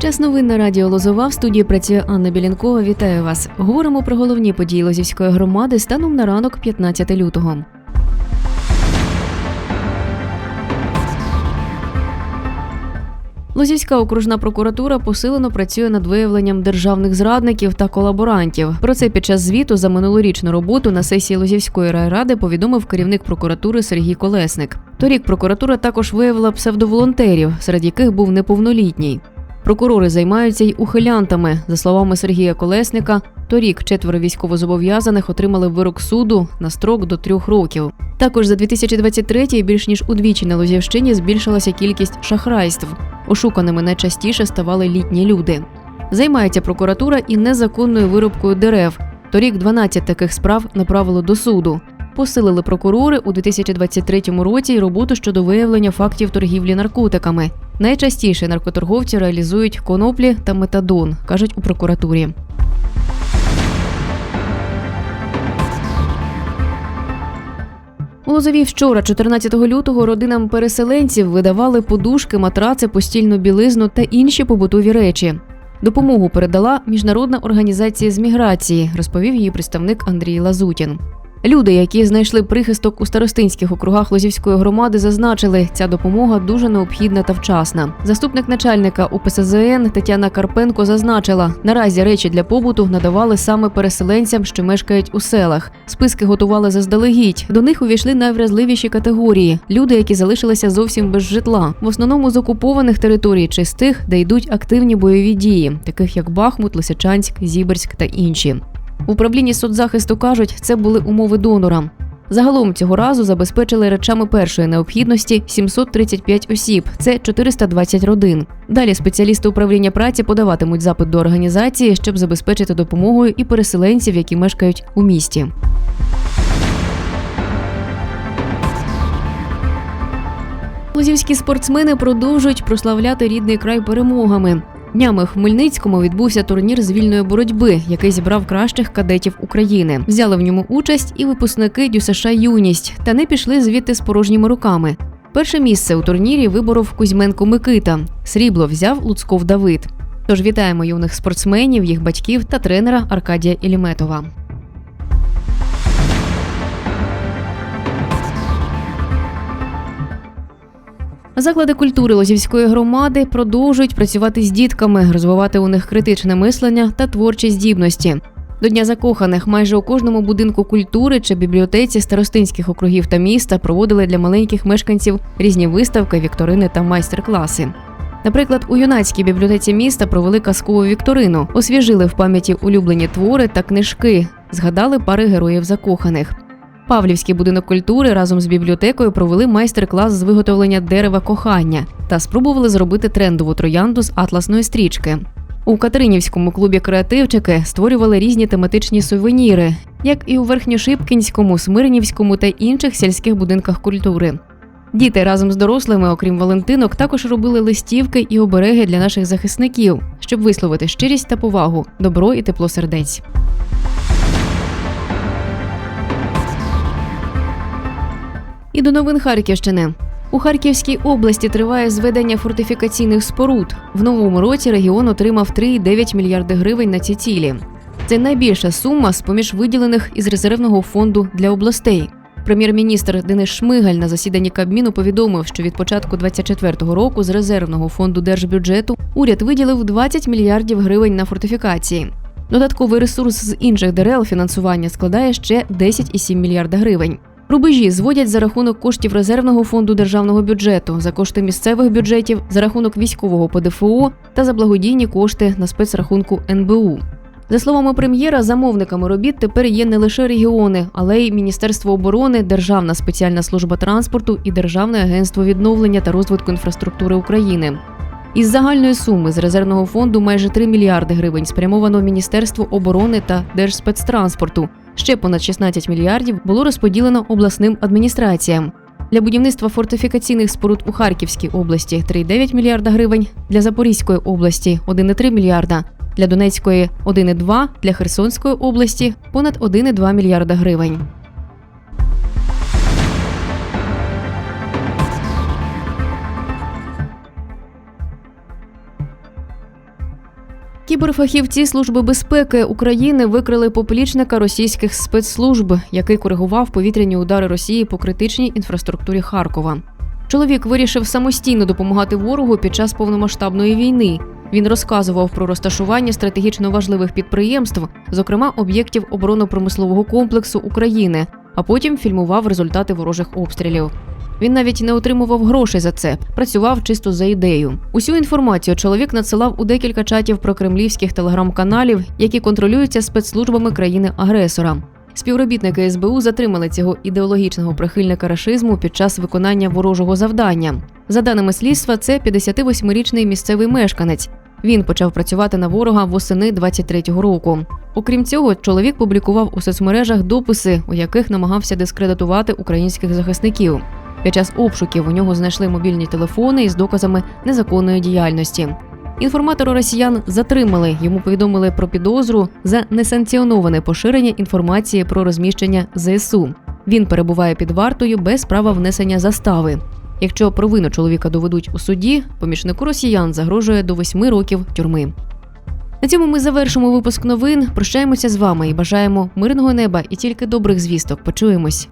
Час новин на радіо Лозова в студії працює Анна Білянкова. Вітаю вас. Говоримо про головні події Лозівської громади станом на ранок 15 лютого. Лозівська окружна прокуратура посилено працює над виявленням державних зрадників та колаборантів. Про це під час звіту за минулорічну роботу на сесії Лозівської райради повідомив керівник прокуратури Сергій Колесник. Торік прокуратура також виявила псевдоволонтерів, серед яких був неповнолітній. Прокурори займаються й ухилянтами. За словами Сергія Колесника, торік четверо військовозобов'язаних отримали вирок суду на строк до трьох років. Також за 2023 більш ніж удвічі на Лозівщині збільшилася кількість шахрайств. Ошуканими найчастіше ставали літні люди. Займається прокуратура і незаконною вирубкою дерев. Торік 12 таких справ направили до суду. Посилили прокурори у 2023 році роботу щодо виявлення фактів торгівлі наркотиками. Найчастіше наркоторговці реалізують коноплі та метадон, кажуть у прокуратурі. У Лозові вчора, 14 лютого, родинам переселенців видавали подушки, матраци, постільну білизну та інші побутові речі. Допомогу передала міжнародна організація з міграції, розповів її представник Андрій Лазутін. Люди, які знайшли прихисток у старостинських округах Лозівської громади, зазначили, ця допомога дуже необхідна та вчасна. Заступник начальника УПСЗН Тетяна Карпенко зазначила, наразі речі для побуту надавали саме переселенцям, що мешкають у селах. Списки готували заздалегідь. До них увійшли найвразливіші категорії: люди, які залишилися зовсім без житла, в основному з окупованих територій чи з тих, де йдуть активні бойові дії, таких як Бахмут, Лисичанськ, Зіберськ та інші. В управлінні соцзахисту кажуть, це були умови донора. Загалом цього разу забезпечили речами першої необхідності 735 осіб, це 420 родин. Далі спеціалісти управління праці подаватимуть запит до організації, щоб забезпечити допомогою і переселенців, які мешкають у місті. Лузівські спортсмени продовжують прославляти рідний край перемогами. Днями в Хмельницькому відбувся турнір з вільної боротьби, який зібрав кращих кадетів України. Взяли в ньому участь і випускники ДЮСШ Юність, та не пішли звідти з порожніми руками. Перше місце у турнірі виборов Кузьменко Микита. Срібло взяв Луцков Давид. Тож вітаємо юних спортсменів, їх батьків та тренера Аркадія Іліметова. Заклади культури Лозівської громади продовжують працювати з дітками, розвивати у них критичне мислення та творчі здібності. До Дня закоханих майже у кожному будинку культури чи бібліотеці старостинських округів та міста проводили для маленьких мешканців різні виставки, вікторини та майстер-класи. Наприклад, у юнацькій бібліотеці міста провели казкову вікторину, освіжили в пам'яті улюблені твори та книжки, згадали пари героїв закоханих. Павлівський будинок культури разом з бібліотекою провели майстер-клас з виготовлення дерева кохання та спробували зробити трендову троянду з атласної стрічки. У Катеринівському клубі креативчики створювали різні тематичні сувеніри, як і у Верхньошипкінському, Смирнівському та інших сільських будинках культури. Діти разом з дорослими, окрім Валентинок, також робили листівки і обереги для наших захисників, щоб висловити щирість та повагу, добро і тепло сердець. І до новин Харківщини. У Харківській області триває зведення фортифікаційних споруд. В новому році регіон отримав 3,9 мільярди гривень на ці цілі. Це найбільша сума з поміж виділених із резервного фонду для областей. Прем'єр-міністр Денис Шмигаль на засіданні Кабміну повідомив, що від початку 2024 року з резервного фонду держбюджету уряд виділив 20 мільярдів гривень на фортифікації. Додатковий ресурс з інших дерев фінансування складає ще 10,7 мільярда гривень. Рубежі зводять за рахунок коштів резервного фонду державного бюджету, за кошти місцевих бюджетів, за рахунок військового ПДФО та за благодійні кошти на спецрахунку НБУ. За словами прем'єра, замовниками робіт тепер є не лише регіони, але й Міністерство оборони, Державна спеціальна служба транспорту і Державне агентство відновлення та розвитку інфраструктури України. Із загальної суми з резервного фонду майже 3 мільярди гривень спрямовано Міністерство оборони та Держспецтранспорту. Ще понад 16 мільярдів було розподілено обласним адміністраціям. Для будівництва фортифікаційних споруд у Харківській області 3,9 мільярда гривень, для Запорізької області 1,3 мільярда, для Донецької 1,2, для Херсонської області понад 1,2 мільярда гривень. Кіберфахівці Служби безпеки України викрили поплічника російських спецслужб, який коригував повітряні удари Росії по критичній інфраструктурі Харкова. Чоловік вирішив самостійно допомагати ворогу під час повномасштабної війни. Він розказував про розташування стратегічно важливих підприємств, зокрема об'єктів оборонно-промислового комплексу України, а потім фільмував результати ворожих обстрілів. Він навіть не отримував грошей за це, працював чисто за ідею. Усю інформацію чоловік надсилав у декілька чатів про кремлівських телеграм-каналів, які контролюються спецслужбами країни-агресора. Співробітники СБУ затримали цього ідеологічного прихильника рашизму під час виконання ворожого завдання. За даними слідства, це 58-річний місцевий мешканець. Він почав працювати на ворога восени 23-го року. Окрім цього, чоловік публікував у соцмережах дописи, у яких намагався дискредитувати українських захисників. Під час обшуків у нього знайшли мобільні телефони із доказами незаконної діяльності. Інформатору росіян затримали. Йому повідомили про підозру за несанкціоноване поширення інформації про розміщення ЗСУ. Він перебуває під вартою без права внесення застави. Якщо провину чоловіка доведуть у суді, помічнику росіян загрожує до восьми років тюрми. На цьому ми завершимо випуск новин. Прощаємося з вами і бажаємо мирного неба і тільки добрих звісток. Почуємось.